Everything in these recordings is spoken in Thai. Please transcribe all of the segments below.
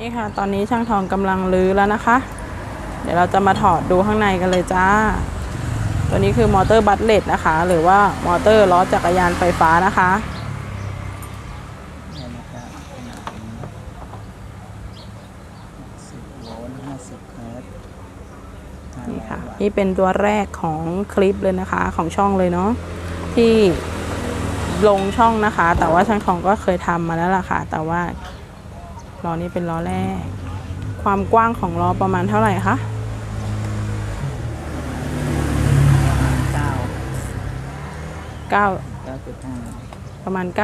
นี่ค่ะ ตอนนี้ช่างทองกำลังรื้อแล้วนะคะ เดี๋ยวเราจะมาถอดดูข้างในกันเลยจ้า ตัวนี้คือมอเตอร์บัตเลตนะคะ หรือว่ามอเตอร์ล้อจักรยานไฟฟ้านะคะเนี่ยนะครับขนาดนี้สิบโวลต์ห้าสิบเฮิร์ตซ์ห้านี่ร้อยค่ะวัตต์นี่เป็นตัวแรกของคลิปเลยนะคะของช่องเลยเนาะที่ลงช่องนะคะ แต่ว่าช่างทองก็เคยทำมาแล้วล่ะค่ะ แต่ว่า ล้อนี้เป็นล้อแรก ความกว้างของล้อประมาณเท่าไหร่คะเก้า9เก้าจุดห้าประมาณ9.5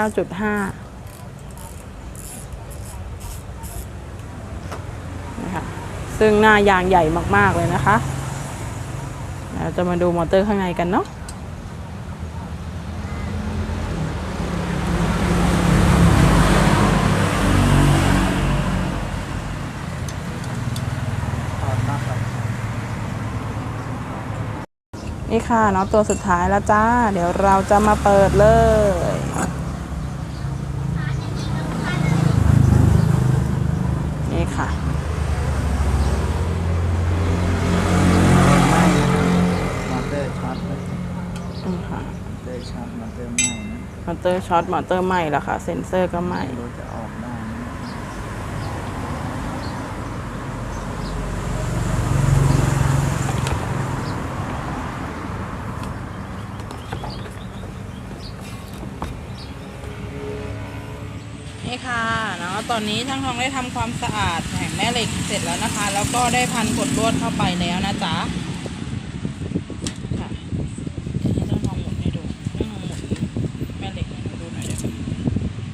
นะคะซึ่งหน้ายางใหญ่มากๆเลยนะคะเราจะมาดูมอเตอร์ข้างในกันเนาะ ถอดน็อตออก นี่ ค่ะเนาะตัวสุดท้ายแล้วจ้า เดี๋ยวเราจะมาเปิดเลย นี่ค่ะไหม้มอเตอร์ช็อตเลยอืมค่ะมอเตอร์ช็อตมอเตอร์ไหม้นะมอเตอร์ช็อตมอเตอร์ไหม้แล้วค่ะ เซ็นเซอร์ก็ไหม้ ไม่รู้จะออกได้ไหม นี่ค่ะเนาะ ตอนนี้ช่างทองได้ทำความสะอาดแผงแม่เหล็กเสร็จแล้วนะคะ แล้วก็ได้พันกดลวดเข้าไปแล้วนะจ๊ะค่ะเดี๋ยวให้ช่างทองหมุนให้ดูช่างทองหมุนแม่เหล็กให้ดูหน่อยได้ไหม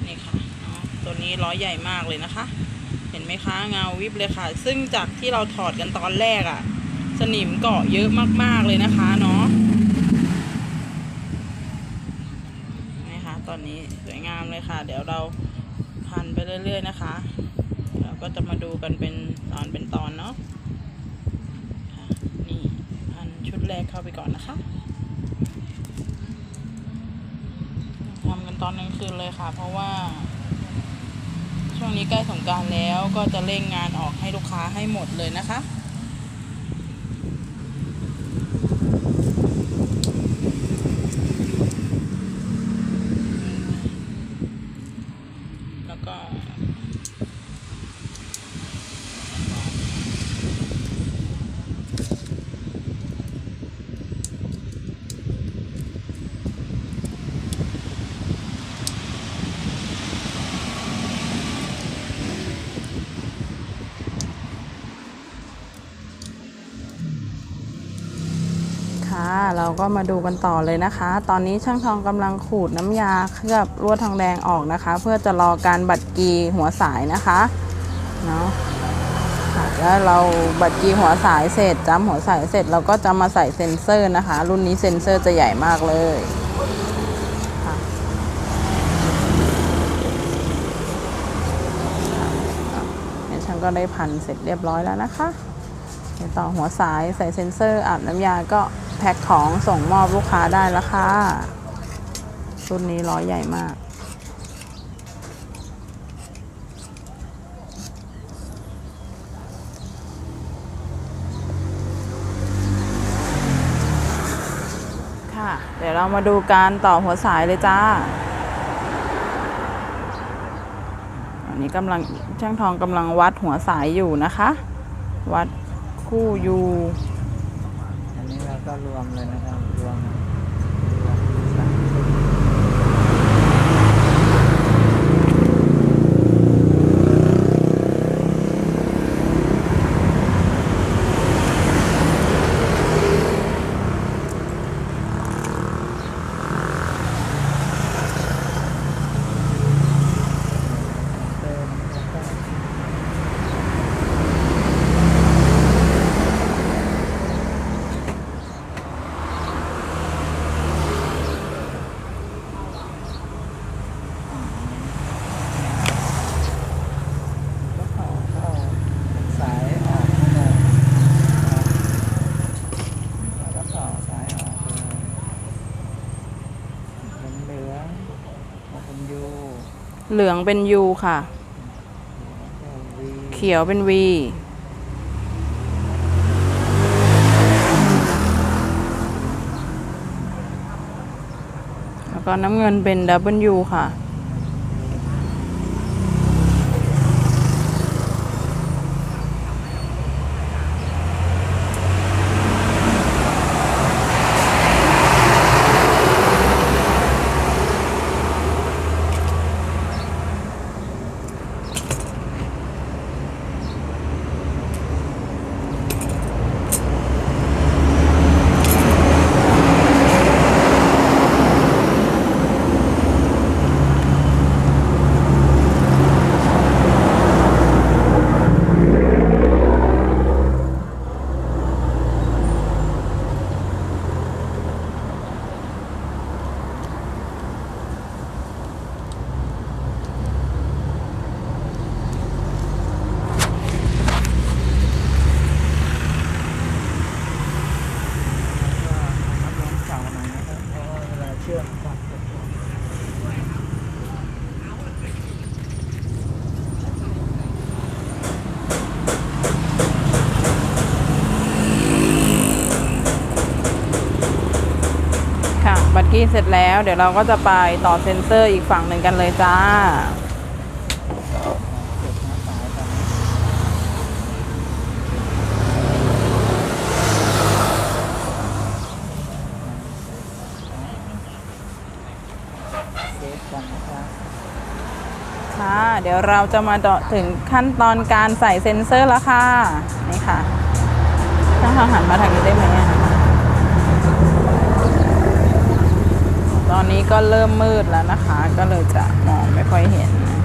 นี่ค่ะเนาะตัวนี้ล้อใหญ่มากเลยนะคะ เห็นไหมคะเงาวิบเลยค่ะ ซึ่งจากที่เราถอดกันตอนแรกอะ่ะ สนิมเกาะเยอะมากๆเลยนะคะเนาะนี่ค่ะตอนนี้สวยงามเลยค่ะ เดี๋ยวเรา เรื่อย ๆ นะคะ เราก็จะมาดูกันเป็นตอนเป็นตอนเนาะนี่พันชุดแรกเข้าไปก่อนนะคะทำกันตอนกลางคืนเลยค่ะ เพราะว่า ช่วงนี้ใกล้สงการแล้วก็จะเร่งงานออกให้ลูกค้าให้หมดเลยนะคะ แล้วก็ ค่ะ เราก็มาดูกันต่อเลยนะคะ ตอนนี้ช่างทองกำลังขูดน้ำยาเคลือบลวดทองแดงออกนะคะ เพื่อจะรอการบัดกีหัวสายนะคะเนาะแล้วเราบัดกีหัวสายเสร็จจ้ำหัวสายเสร็จเราก็จะมาใส่เซ็นเซอร์นะคะ รุ่นนี้เซ็นเซอร์จะใหญ่มากเลยค่ะเนี่ยช่างก็ได้พันเสร็จเรียบร้อยแล้วนะคะต่อหัวสายใส่เซ็นเซอร์อาบน้ำยาก็ แพ็คของส่งมอบลูกค้าได้แล้วค่ะรุ่นนี้ล้อยใหญ่มาก ค่ะ เดี๋ยวเรามาดูการต่อหัวสายเลยจ้าอันนี้กำลังช่างทองกำลังวัดหัวสายอยู่นะคะ วัดคู่ยู ก็รวมเลยนะครับ รวมรวมสามชุด เติมแล้วก็ ก็ต่อเข้าสายออกหมดแล้วก็ต่อสายออกเลยเป็นเหลืองแล้ว เหลืองเป็นยูค่ะ เขียวเป็น V แล้วก็น้ำเงินเป็น W ค่ะ ก็มัดรวมเสาหน่อยนะครับเพราะว่าเวลาเชื่อมกับ ค่ะ บัต รกี้เสร็จแล้ว เดี๋ยวเราก็จะไปต่อเซ็นเซอร์อีกฝั่งหนึ่งกันเลยจ้าเก็บหน้าสายกันเซฟกันนะครับค่ะ เดี๋ยวเราจะมาถึงขั้นตอนการใส่เซ็นเซอร์แล้วค่ะ นี่ค่ะถ้าเราหันมาทางนี้ได้ไหมอะตอนนี้ ก็เริ่มมืดแล้วนะคะ ก็เลยจะมองไม่ค่อยเห็นนะ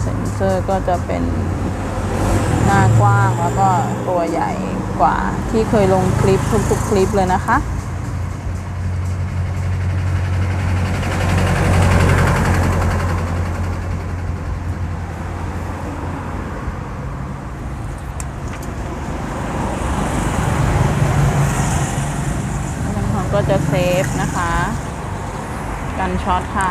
เซนเซอร์ก็จะเป็นหน้ากว้างแล้วก็ตัวใหญ่กว่าที่เคยลงคลิปทุกๆคลิปเลยนะคะ แล้วของก็จะเซฟนะคะ กันช็อตค่ะ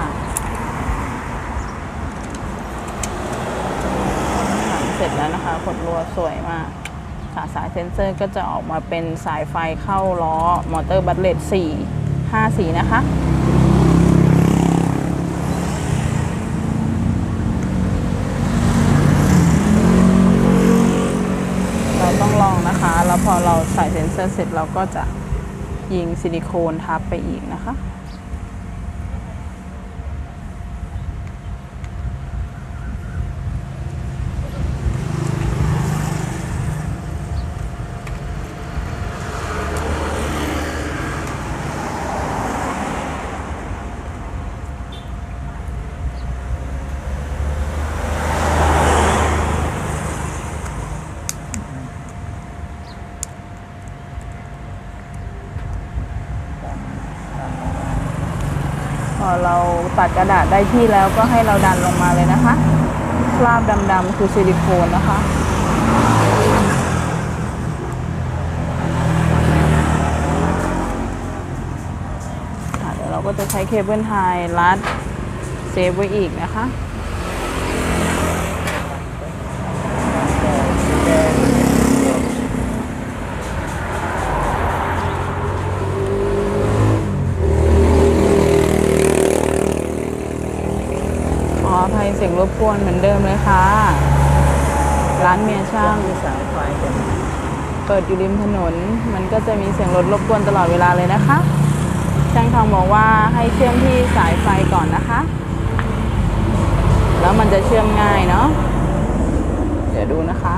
เสร็จแล้ว นะคะขดรัวสวยมากค่ะสายเซนเซอร์ก็จะออกมาเป็นสายไฟเข้าล้อมอเตอร์บัตเลต4 5สีนะคะเราต้องลองนะคะแล้วพอเราใส่เซนเซอร์เสร็จเราก็จะยิงซิลิโคนทับไปอีกนะคะ เราตัดกระดาษได้ที่แล้วก็ให้เราดันลงมาเลยนะคะคราบดำๆคือซิลิโคนนะคะค่ะเดี๋ยวเราก็จะใช้เคเบิลไทรัดเซฟไว้อีกนะคะ ขออภัย เสียงรบกวนเหมือนเดิมเลยค่ะ ร้านเมียช่างที่สายไฟกันเปิดอยู่ริมถนน มันก็จะมีเสียงรถรบกวนตลอดเวลาเลยนะคะ ช่างทองบอกว่าให้เชื่อมที่สายไฟก่อนนะคะ แล้วมันจะเชื่อมง่ายเนาะ เดี๋ยวดูนะคะ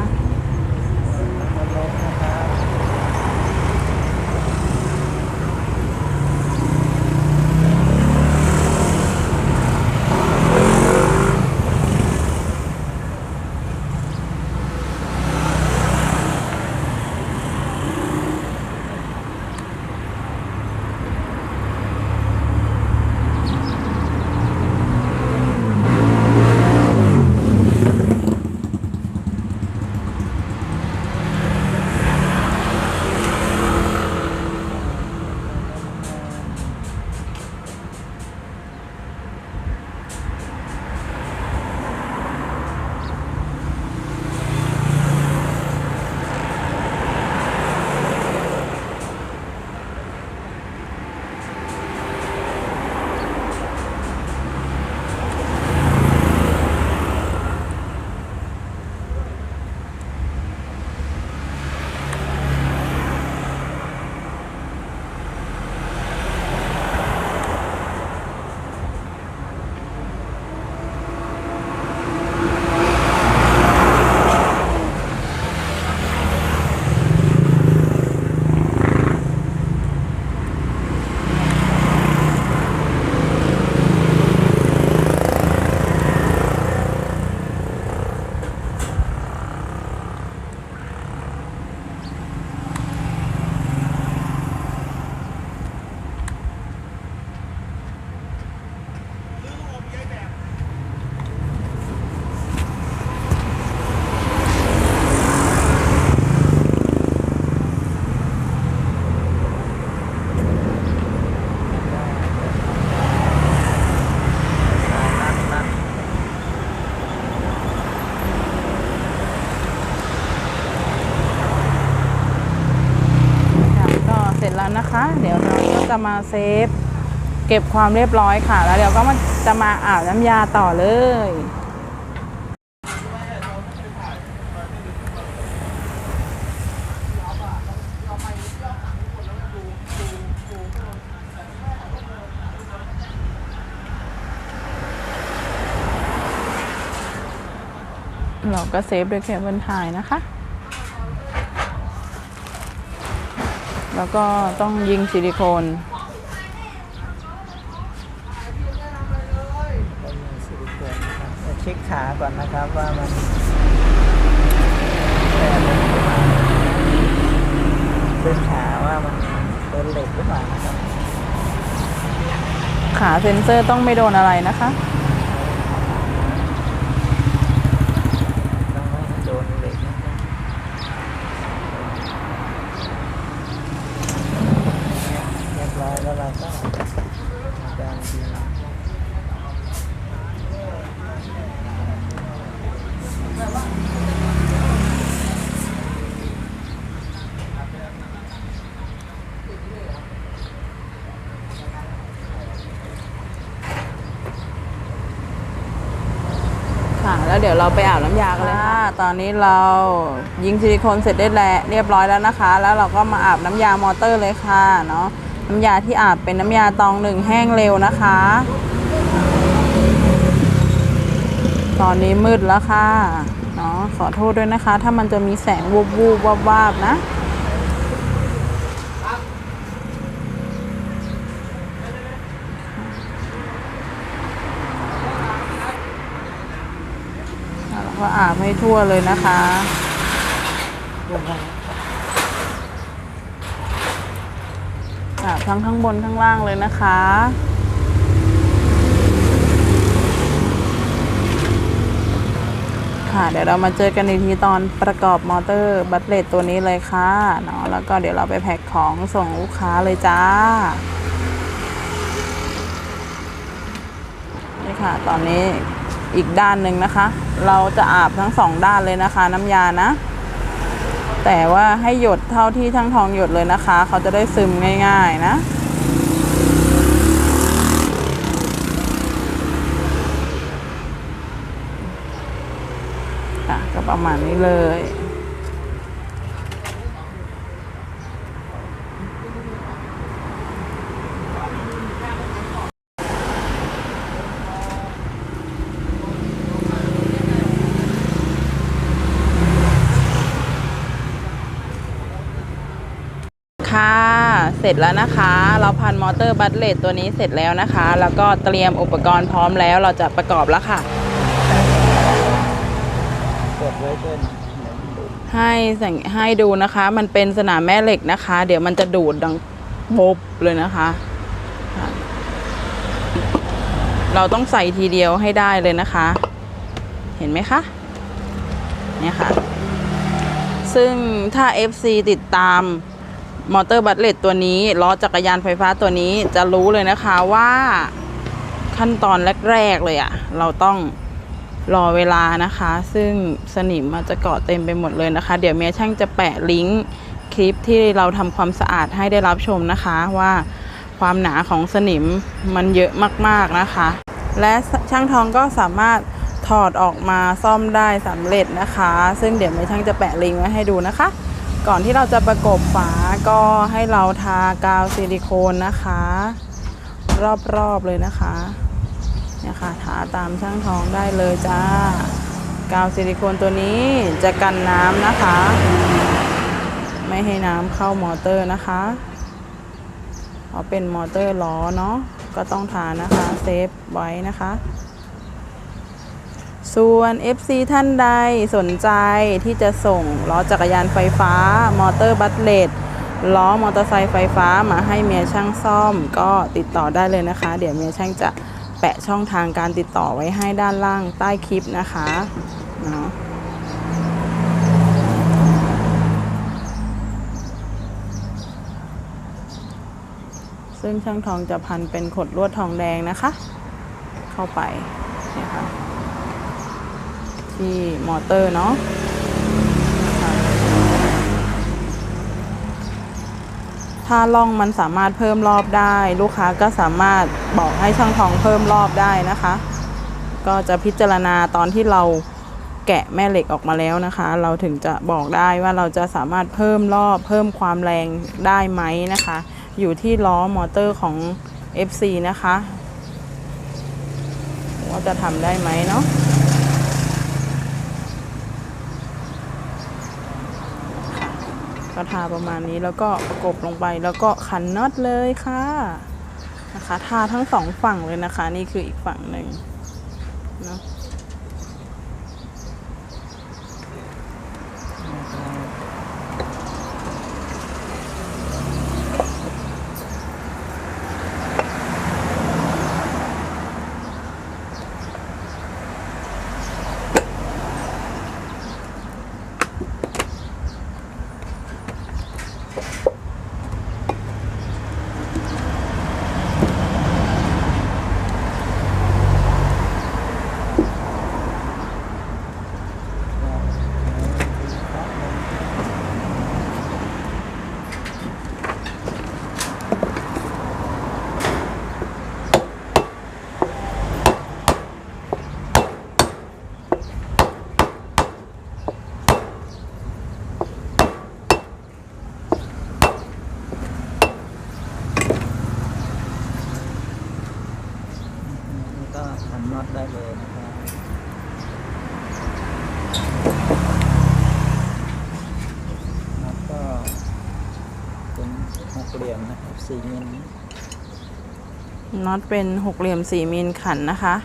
ดี๋ยวเราก็จะมาเซฟ เก็บความเรียบร้อยค่ะ แล้วเดี๋ยวก็มาจะมาอาบน้ำยาต่อเลยเราก็เซฟด้วยเคเบิลไทยนะคะ แล้วก็ต้องยิงซิลิโคนก็มีซิลิโคนนะครับจะเช็คขาก่อนนะครับว่ามันแตกหรือเปล่าเป็นขาว่ามันโดนเหล็กหรือเปล่านะครับ ขาเซ็นเซอร์ต้องไม่โดนอะไรนะคะ ต้องไม่ให้โดนเหล็กนะครับเรียบร้อยแล้วเราก็ทำการยิง ค่ะ แล้ว เราไปอาบน้ำยากันเลยค่ะ ตอนนี้เรายิงซิลิโคนเสร็จได้แล้วเรียบร้อยแล้วนะคะ แล้วเราก็มาอาบน้ำยามอเตอร์เลยค่ะเนาะ น้ำยาที่อาบเป็นน้ำยาตองหนึ่งแห้งเร็วนะคะ ตอนนี้มืดแล้วค่ะ เนาะขอโทษด้วยนะคะ ถ้ามันจะมีแสงวูบวูบวาบวาบนะ แล้วก็ อาบให้ทั่วเลยนะคะอาบทั้งข้างบนข้างล่างเลยนะคะค่ะเดี๋ยวเรามาเจอกันอีกทีตอนประกอบมอเตอร์บัตเลตตัวนี้เลยค่ะเนาะแล้วก็เดี๋ยวเราไปแพ็คของส่งลูกค้าเลยจ้านี่ค่ะตอนนี้ อีกด้านหนึ่งนะคะ เราจะอาบทั้งสองด้านเลยนะคะ น้ำยานะ แต่ว่าให้หยดเท่าที่ช่างทองหยดเลยนะคะ เขาจะได้ซึมง่าย ๆนะค่ะก็ประมาณนี้เลย ค่ะ เส ร็จแล้วนะคะ เราพันมอเตอร์บัตเลตตัวนี้เสร็จแล้วนะคะ แล้วก็เตรียมอุปกรณ์พร้อมแล้วเราจะประกอบแล้วค่ะกดไว้ด้วยนะเดี๋ยวมันดูดให้สังให้ดูนะคะ มันเป็นสนามแม่เหล็กนะคะ เดี๋ยวมันจะดูดดังบบ เลยนะคะค่ะเราต้องใส่ทีเดียวให้ได้เลยนะคะ เห็นไหมคะ เนี่ยค่ะ ซึ่งถ้า FC ติดตาม มอเตอร์บัตเลตตัวนี้ล้อจักรยานไฟฟ้าตัวนี้จะรู้เลยนะคะว่าขั้นตอนแรกๆเลยอะเราต้องรอเวลานะคะ ซึ่งสนิมอาจจะเกาะเต็มไปหมดเลยนะคะ เดี๋ยวเมียช่างจะแปะลิงก์คลิปที่เราทำความสะอาดให้ได้รับชมนะคะว่าความหนาของสนิมมันเยอะมากๆนะคะ และช่างทองก็สามารถถอดออกมาซ่อมได้สำเร็จนะคะ ซึ่งเดี๋ยวเมียช่างจะแปะลิงก์ไว้ให้ดูนะคะ ก่อนที่เราจะประกบฝาก็ให้เราทากาวซิลิโคนนะคะ รอบๆเลยนะคะเนี่ยค่ะทาตามช่างทองได้เลยจ้ากาวซิลิโคนตัวนี้จะกันน้ำนะคะ ไม่ให้น้ำเข้ามอเตอร์นะคะเพราะเป็นมอเตอร์ล้อเนาะก็ต้องทานะคะเซฟไว้นะคะ ส่วน FC ท่านใดสนใจที่จะส่งล้อจักรยานไฟฟ้า มอเตอร์บัตเลตล้อมอเตอร์ไซค์ไฟฟ้ามาให้เมียช่างซ่อม ก็ติดต่อได้เลยนะคะ เดี๋ยวเมียช่างจะแปะช่องทางการติดต่อไว้ให้ด้านล่างใต้คลิปนะคะเนาะซึ่งช่างทองจะพันเป็นขดลวดทองแดงนะคะ เข้าไปนี่ยค่ะ ที่มอเตอร์เนาะถ้าล่องมันสามารถเพิ่มรอบได้ ลูกค้าก็สามารถบอกให้ช่างทองเพิ่มรอบได้นะคะ ก็จะพิจารณาตอนที่เราแกะแม่เหล็กออกมาแล้วนะคะ เราถึงจะบอกได้ว่าเราจะสามารถเพิ่มรอบเพิ่มความแรงได้ไหมนะคะ อยู่ที่ล้อมอเตอร์ของ FC นะคะ ว่าจะทำได้ไหมเนาะ ก็ทาประมาณนี้แล้วก็ประกบลงไปแล้วก็ขันน็อตเลยค่ะนะคะ ทาทั้งสองฝั่งเลยนะคะ นี่คืออีกฝั่งหนึ่งเนาะ นี่ก็ทำน็อตได้เลยนะครับน็อตก็เป็นหกเหลี่ยมนะครับสี่มิล น็อตเป็นหกเหลี่ยมสี่มิลขันนะคะ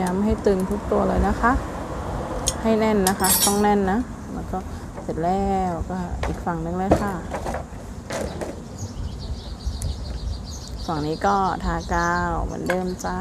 ย้ำให้ตึงทุกตัวเลยนะคะ ให้แน่นนะคะ ต้องแน่นนะ แล้วก็เสร็จแล้วก็อีกฝั่งนึงเลยค่ะ ฝั่งนี้ก็ทากาวเหมือนเดิมจ้า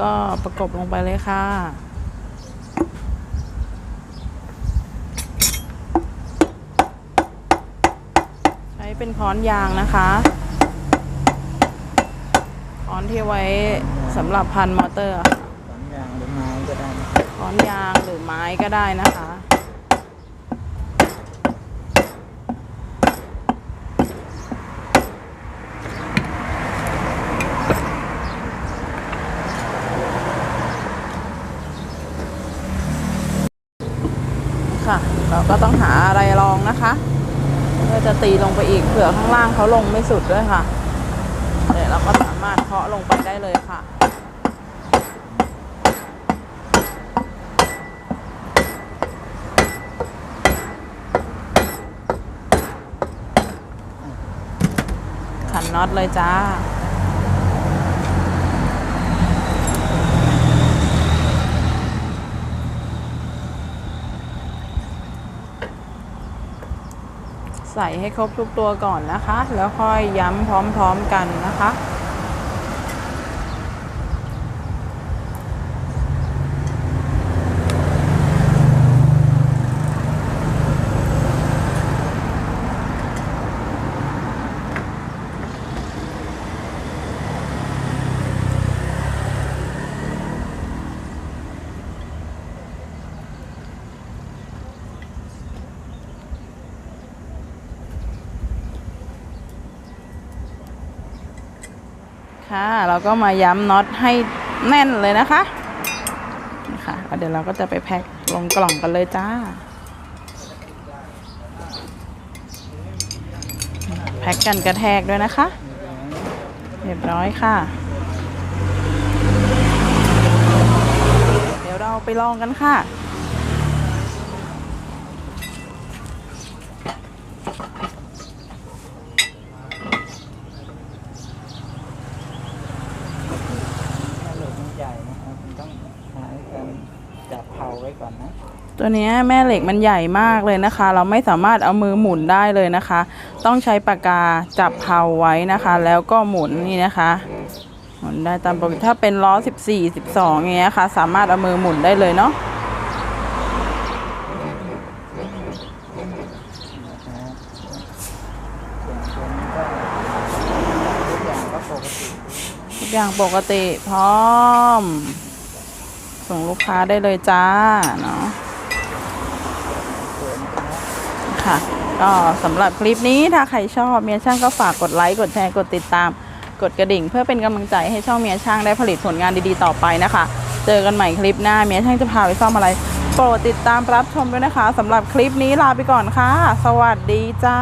ก็ประกบลงไปเลยค่ะเป็นค้อนยางนะคะค้อนที่ไว้สำหรับพันมอเตอร์อะสองอย่างหรือไม้ก็ได้นะค้อนยางหรือไม้ก็ได้นะคะค่ะ เรา ก็ต้องหาอะไรรองนะคะเพื่อจะตีลงไปอีกเผื่อข้างล่างเขาลงไม่สุดด้วยค่ะเดี๋ยวเราก็สามารถเคาะลงไปได้เลยค่ะขันน็อตเลยจ้า ใส่ให้ครบทุกตัวก่อนนะคะ แล้วค่อยย้ำพร้อมๆกันนะคะ ค่ะ เราก็มาย้ำน็อตให้แน่นเลยนะคะนี่ค่ะเดี๋ยวเราก็จะไปแพ็คลงกล่องกันเลยจ้า แพ็คกันกระแทกด้วยนะคะ เรียบร้อยค่ะ เดี๋ยวเราไปลองกันค่ะ ถ้าเหล็กมันใหญ่นะครับมันต้องหาการจับเผาไว้ก่อนนะ ตัวนี้แม่เหล็กมันใหญ่มากเลยนะคะ เราไม่สามารถเอามือหมุนได้เลยนะคะ ต้องใช้ปากกาจับเผาไว้นะคะ แล้วก็หมุนนี่นะคะหมุนได้ตามปกติถ้าเป็นล้อ 14 12อย่างเงี้ยค่ะ สามารถเอามือหมุนได้เลยเนาะทุกอย่างปกติพร้อม ส่งลูกค้าได้เลยจ้าเนาะ ค่ะ ก็สำหรับคลิปนี้ถ้าใครชอบเมียช่างก็ฝากกดไลค์กดแชร์กดติดตาม กดกระดิ่ง เพื่อเป็นกำลังใจให้ช่องเมียช่างได้ผลิตผลงานดีๆต่อไปนะคะ เจอกันใหม่คลิปหน้าเมียช่างจะพาไปซ่อมอะไรโปรดติดตามรับชมด้วยนะคะสำหรับคลิปนี้ลาไปก่อนค่ะ สวัสดีจ้า